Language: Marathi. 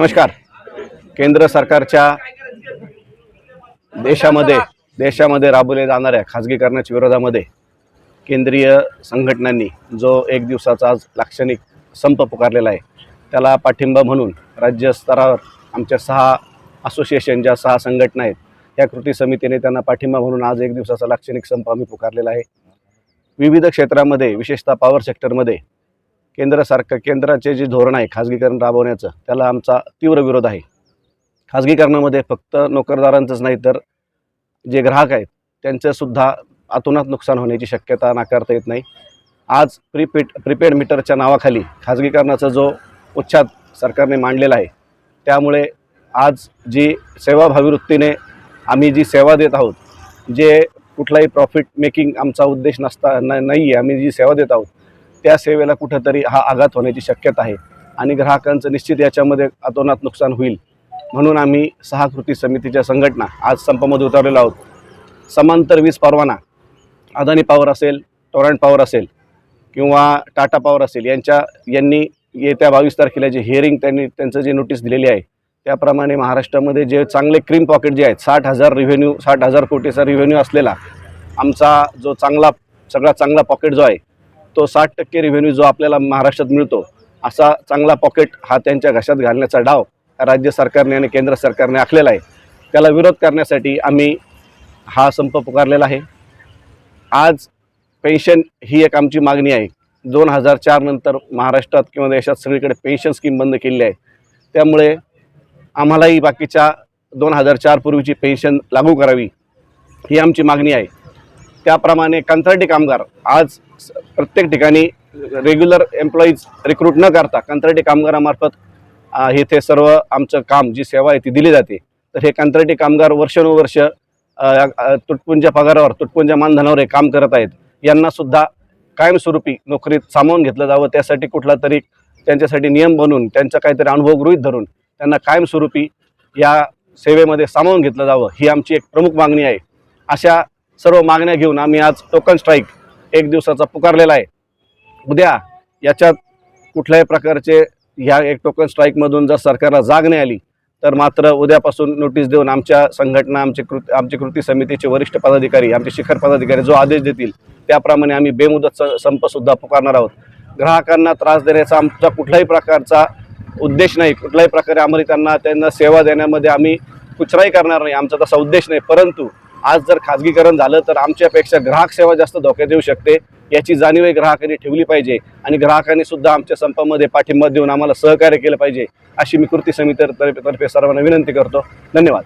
नमस्कार. केंद्र सरकारच्या देशामध्ये देशामध्ये राबवल्या जाणाऱ्या खाजगीकरणाच्या विरोधामध्ये केंद्रीय संघटनांनी जो एक दिवसाचा आज लाक्षणिक संप पुकारलेला आहे त्याला पाठिंबा म्हणून राज्यस्तरावर आमच्या सहा असोसिएशन ज्या सहा संघटना आहेत या कृती समितीने त्यांना पाठिंबा म्हणून आज एक दिवसाचा लाक्षणिक संप आम्ही पुकारलेला आहे. विविध क्षेत्रामध्ये विशेषतः पॉवर सेक्टरमध्ये केंद्र सरकार केंद्राचे जे धोरण आहे खाजगीकरण राबवण्याचं त्याला आमचा तीव्र विरोध आहे. खाजगीकरणामध्ये फक्त नोकरदारांचंच नाही तर जे ग्राहक आहेत त्यांचंसुद्धा आतोनात नुकसान होण्याची शक्यता नाकारता येत नाही. आज प्रीपेड प्रीपेड मीटरच्या नावाखाली खाजगीकरणाचा जो उच्छाद सरकारने मांडलेला आहे त्यामुळे आज जी सेवाभावी वृत्तीने आम्ही जी सेवा देत आहोत जे कुठलाही प्रॉफिट मेकिंग आमचा उद्देश नसता न नाही आहे आम्ही जी सेवा देत आहोत त्या सेवेला कुठंतरी हा आघात होण्याची शक्यता आहे. आणि ग्राहकांचं निश्चित याच्यामध्ये अतोनात नुकसान होईल. म्हणून आम्ही सहा कृती समितीच्या संघटना आज संपामध्ये उतरलेलो आहोत. समांतर वीज परवाना अदानी पॉवर असेल टोरंट पॉवर असेल किंवा टाटा पॉवर असेल यांच्या यांनी येत्या बावीस तारखेला जे हिअरिंग त्यांनी त्यांचं जे नोटीस दिलेली आहे त्याप्रमाणे महाराष्ट्रामध्ये जे चांगले क्रीम पॉकेट जे आहेत साठ हजार रिव्हेन्यू साठ हजार कोटीचा रिव्हेन्यू असलेला आमचा जो चांगला सगळा चांगला पॉकेट जो आहे तो साठ टक्के रिव्हेन्यू जो आपल्याला महाराष्ट्रात मिळतो असा चांगला पॉकेट हा त्यांच्या घशात घालण्याचा डाव राज्य सरकारने आणि केंद्र सरकारने आखलेला आहे. त्याला विरोध करण्यासाठी आम्ही हा संप पुकारलेला आहे. आज पेन्शन ही एक आमची मागणी आहे. दोन हजार चार नंतर महाराष्ट्रात किंवा देशात सगळीकडे पेन्शन स्कीम बंद केलेली आहे. त्यामुळे आम्हालाही बाकीच्या दोन हजार चार पूर्वीची पेन्शन लागू करावी ही आमची मागणी आहे. त्याप्रमाणे कंत्राटी कामगार आज प्रत्येक ठिकाणी रेग्युलर एम्प्लॉईज रिक्रूट न करता कंत्राटी कामगारामार्फत इथे सर्व आमचं काम जी सेवा आहे ती दिली जाते. तर हे कंत्राटी कामगार वर्षानुवर्ष अ, तुटपुंज्या पगारावर तुटपुंज्या मानधनावर हे काम करत आहेत. यांना सुद्धा कायमस्वरूपी नोकरीत सामावून घेतलं जावं. त्यासाठी कुठला तरी त्यांच्यासाठी नियम बनवून त्यांचा काहीतरी अनुभव गृहित धरून त्यांना कायमस्वरूपी या सेवेमध्ये सामावून घेतलं जावं. ही आमची एक प्रमुख मागणी आहे. अशा सर्व मागण्या घेऊन आम्ही आज टोकन स्ट्राईक एक दिवसाचा पुकारलेला आहे. उद्या याच्यात कुठल्याही प्रकारचे ह्या एक टोकन स्ट्राईकमधून जर सरकारला जाग नाही आली तर मात्र उद्यापासून नोटीस देऊन आमच्या संघटना आमचे कृती आमचे कृती समितीचे वरिष्ठ पदाधिकारी आमचे शिखर पदाधिकारी जो आदेश देतील त्याप्रमाणे आम्ही बेमुदत स- संपसुद्धा पुकारणार आहोत. ग्राहकांना त्रास देण्याचा आमचा कुठल्याही प्रकारचा उद्देश नाही. कुठल्याही प्रकारे आम्हाला त्यांना त्यांना सेवा देण्यामध्ये आम्ही कुचराई करणार नाही. आमचा तसा उद्देश नाही. परंतु आज जर खाजगीकरण झालं तर आमच्यापेक्षा ग्राहक सेवा जास्त धोक्यात येऊ शकते. याची जाणीवही ग्राहकांनी ठेवली पाहिजे आणि ग्राहकांनी सुद्धा आमच्या संपामध्ये पाठिंबा देऊन आम्हाला सहकार्य केलं पाहिजे अशी मी कृती समिती तर्फे सर्वांना विनंती करतो. धन्यवाद.